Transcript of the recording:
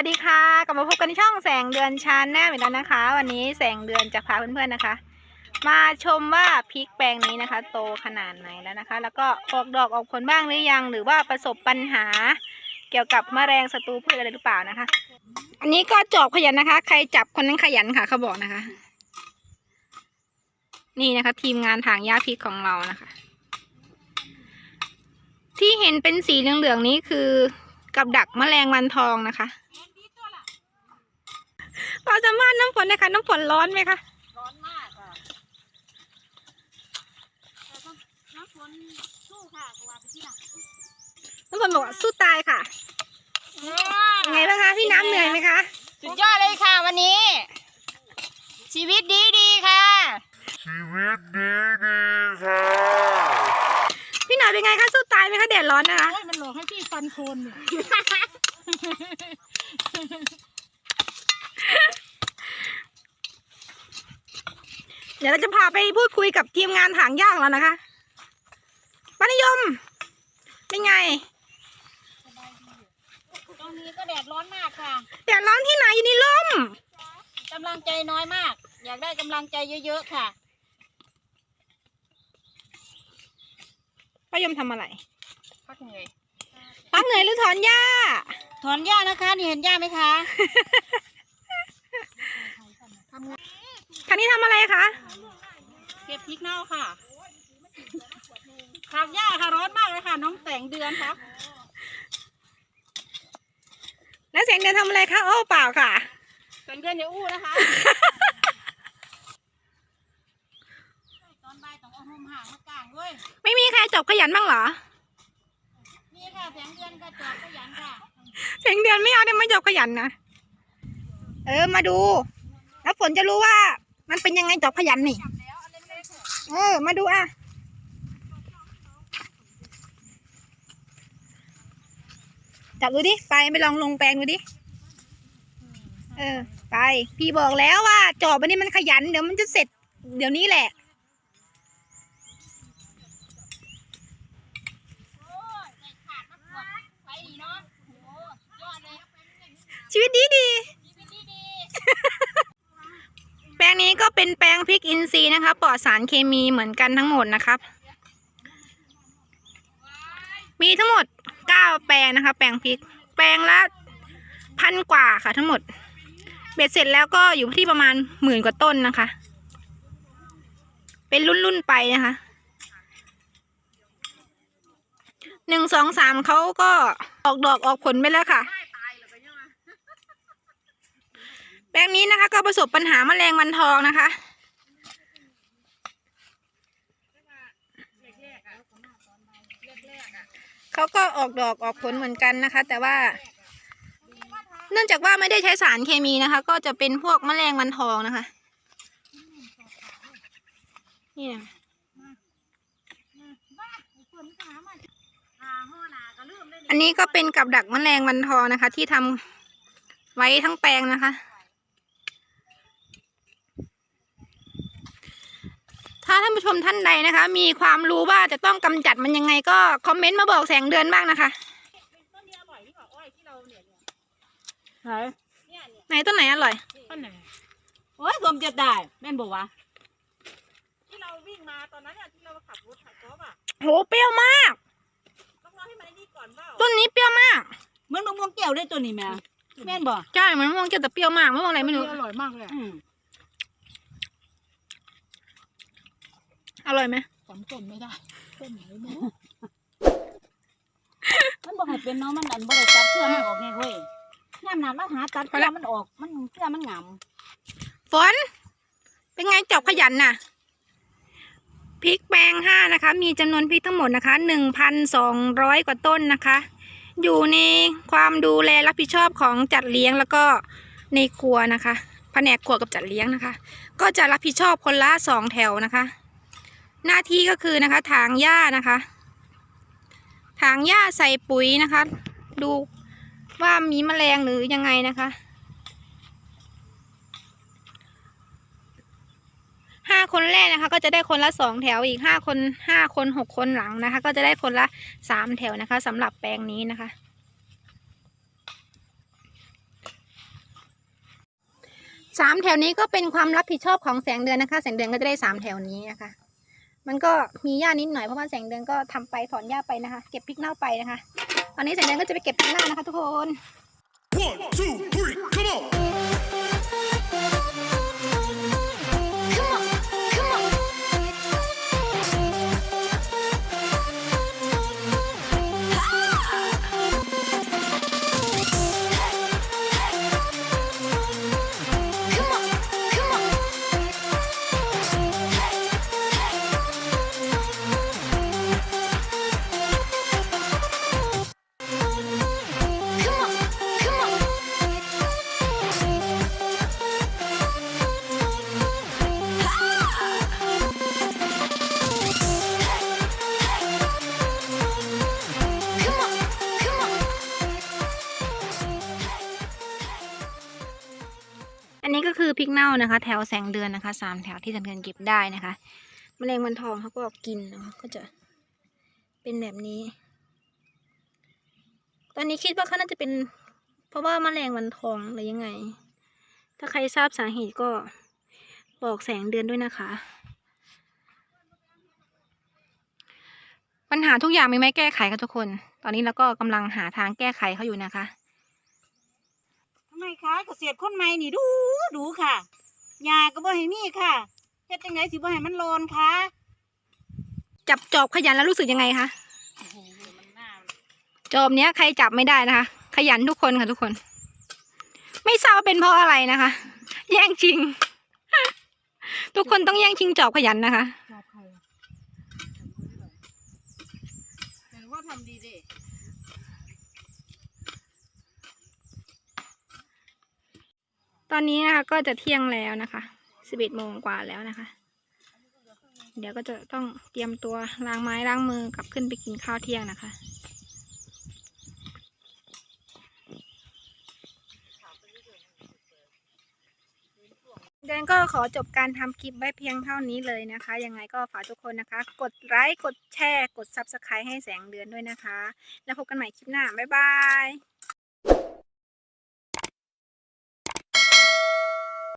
วัสดีค่ะ กลับมาพบกันที่ช่องแสงเดือนชาแนลอีกแล้วนะคะ วันนี้แสงเดือนจะพาเพื่อนๆนะคะ มาชมว่าพริกแปลงนี้นะคะ โตขนาดไหนแล้วนะคะ แล้วก็ออกดอกออกผลบ้างหรือยัง หรือว่าประสบปัญหา เกี่ยวกับแมลงศัตรูพืชอะไรหรือเปล่านะคะ อันนี้ก็จอบขยันนะคะ ใครจับคนนั้นขยันค่ะเขาบอกนะคะ นี่นะคะ ทีมงานถางหญ้าพริกของเรานะคะ ที่เห็นเป็นสีเหลืองๆนี้คือ กับดักแมลงวันทองนะคะพอจะมาน้ำฝนนะคะน้ำฝนร้อนไหมคะ ร้อนมากค่ะแต่ต้องน้ำฝนสู้ค่ะกว่าไปที่หลังน้ำฝนบอกว่าสู้ตายค่ะยังไงบ้างคะพี่น้ำเหนื่อยไหมคะ สุดยอดเลยค่ะวันนี้ ชีวิตดีดีๆค่ะ ชีวิตดีดีค่ะ พี่หน่อยเป็นไงคะสู้ตายไหมคะแดดร้อนนะคะโอ้ยมันหลอกให้พี่ฟันโคนเนี่ยเดี๋ยวเราจะพาไปพูดคุยกับทีมงานถางหญ้าของเรานะคะปานิยม เป็นไง ตอนนี้ก็แดดร้อนมากค่ะแดดร้อนที่ไหนอยู่ในร่ม กำลังใจน้อยมาก อยากได้กำลังใจเยอะๆค่ะายมทำอะไร พักเหนื่อยพักเหนื่อยหรือถอนหญ้า ถอนหญ้านะคะ นี่เห็นหญ้าไหมคะทำงานคันนี้ทำอะไรคะเก็บพริกเน่าค่ะถากหญ้าค่ะร้อนมากเลยค่ะ น้องแต่งเดือนค่ะ แล้วเสียงเดินทำอะไรคะโอ้เปล่าค่ะ แต่งเดือนเดี๋ยวอู้นะคะ ตอนบ่ายต้องเอาห่มห่างมากลางด้วยไม่มีใค รจบขยันบ้างเหรอนี่ค่ะแสงเดือนกระจอกขยันค่ะเสียงเดือนไม่เอาได้ไม่จบขยันนะเออมาดู แล้วฝนจะรู้ว่า มันเป็นยังไงจบขยันนี่เออ มาดูอะจับดูดิ ไปไปลองลงแปลงดูดิ เออ ไป พี่บอกแล้วว่าจอบอันนี้มันขยัน เดี๋ยวมันจะเสร็จ เดี๋ยวนี้แหละ โอ้ยใจขาดมากกว่าไปดีเนาะโอ้ยอดเลย ชีวิตดีดี แปลงนี้ก็เป็นแปลงพริกอินทรีย์นะคะปลอดสารเคมีเหมือนกันทั้งหมดนะครับ มีทั้งหมดเก้าแปลงนะคะ แปลงพริก แปลงละพันกว่าค่ะทั้งหมด เบ็ดเสร็จแล้วก็อยู่ที่ประมาณหมื่นกว่าต้นนะคะ เป็นรุ่นๆไปนะคะหนึ่งสองสามเขาก็ออกดอกออกผลไปแล้วค่ะ แป ลงนี้นะคะ ก็ประสบปัญหาแมลงวันทองนะคะเขาก็ออกดอกออกผลเหมือนกันนะคะ แต่ว่า เนื่องจากว่าไม่ได้ใช้สารเคมีนะคะ ก็จะเป็นพวกแมลงวันทองนะคะนี่นะอันนี้ก็เป็นกับดักแมลงวันทองนะคะ ที่ทำไว้ทั้งแปลงนะคะ ถ้าท่านผู้ชมท่านใดนะคะ มีความรู้ว่าจะต้องกำจัดมันยังไงก็คอมเมนต์มาบอกแสงเดือนบ้างนะคะต้นนี้อร่อยที่กว่าอ้อยที่เราเนี่ยเนี่ยไหนเนี่ยเนี่ยไหนต้นไหนอร่อยอันไหนโอ้ยสมจะได้แม่นบอกว่าที่เราวิ่งมาตอนนั้นอะที่เราขับรถขับรถอะโหเปรี้ยวมากต้องรอให้มันไอ้นี่ก่อนเปล่าต้นนี้เปรี้ยวมากเหมือนมะม่วงแก้วได้ตัวนี้แม่แม่นบอกใช่มันมะม่วงจะแต่เปรี้ยวมากมะม่วงอะไรไม่รู้อร่อยมากเลย อืมอร่อยไหมสมต้มไม่ได้ต้มไหนแม่มันบอกให้เป็นเนาะมันอันบ่ได้ตัดเสื้อมันออกไงเว้ยย่ามนานมาหาตัดเสื้อมันออก มันเสื้อมันหงำฝน เป็นไงจบขยันน่ะพริกแปลงห้านะคะ มีจำนวนพริกทั้งหมดนะคะหนึ่งพันสองร้อยกว่าต้นนะคะ อยู่ในความดูแลรับผิดชอบของจัดเลี้ยงแล้วก็ในครัวนะคะแผนกครัวกับจัดเลี้ยงนะคะ ก็จะรับผิดชอบคนละสองแถวนะคะ หน้าที่ก็คือนะคะถางหญ้านะคะถางหญ้าใส่ปุ๋ยนะคะ ดูว่ามีแมลงหรือยังไงนะคะ ห้าคนแรกนะคะ ก็จะได้คนละสองแถวอีกห้าคนห้าคนหกคนหลังนะคะ ก็จะได้คนละสามแถวนะคะสำหรับแปลงนี้นะคะ สามแถวนี้ก็เป็นความรับผิดชอบของแสงเดือนนะคะ แสงเดือนก็จะได้สามแถวนี้นะคะ มันก็มีหญ้านิดหน่อยเพราะว่าแสงเดือนก็ทำไปถอนหญ้าไปนะคะ เก็บพริกเน่าไปนะคะ ตอนนี้แสงเดือนก็จะไปเก็บพริกเน่านะคะ ทุกคน One, two, three, come on! อันนี้ก็คือพริกเน่านะคะ แถวแสงเดือนนะคะสามแถวที่แสงเดือนเก็บได้นะคะแมลงวันทองเขาก็กินนะคะก็จะเป็นแบบนี้ ตอนนี้คิดว่าเขาน่าจะเป็น เพราะว่าแมลงวันทองหรือยังไง ถ้าใครทราบสาเหตุก็บอกแสงเดือนด้วยนะคะ ปัญหาทุกอย่างมีไหมแก้ไขกันทุกคน ตอนนี้เราก็กำลังหาทางแก้ไขเขาอยู่นะคะ ไมคะเกษตรคนใหม่นี่ดูดูค่ะยาก็บ่ให้มีค่ะเฮ็ดจังไงสิบ่ให้มันโลนค่ะจับจอบขยันแล้วรู้สึกยังไงคะโอ้โหมันน่าจอบเนี้ยใครจับไม่ได้นะคะ ขยันทุกคนค่ะทุกคน ไม่ทราบว่าเป็นเพราะอะไรนะคะ แย่งชิง ทุกคนต้องแย่งชิงจอบขยันนะคะชอบใครเห็นว่าทำดีเด้ ตอนนี้นะคะก็จะเที่ยงแล้วนะคะสิบเอ็ดโมงกว่าแล้วนะคะ เดี๋ยวก็จะต้องเตรียมตัวล้างไม้ล้างมือกลับขึ้นไปกินข้าวเที่ยงนะคะเดนก็ขอจบการทำคลิปไว้เพียงเท่านี้เลยนะคะ ยังไงก็ฝากทุกคนนะคะ กดไลค์ กดแชร์ กด Subscribe ให้แสงเดือนด้วยนะคะ แล้วพบกันใหม่คลิปหน้า บ๊ายบาย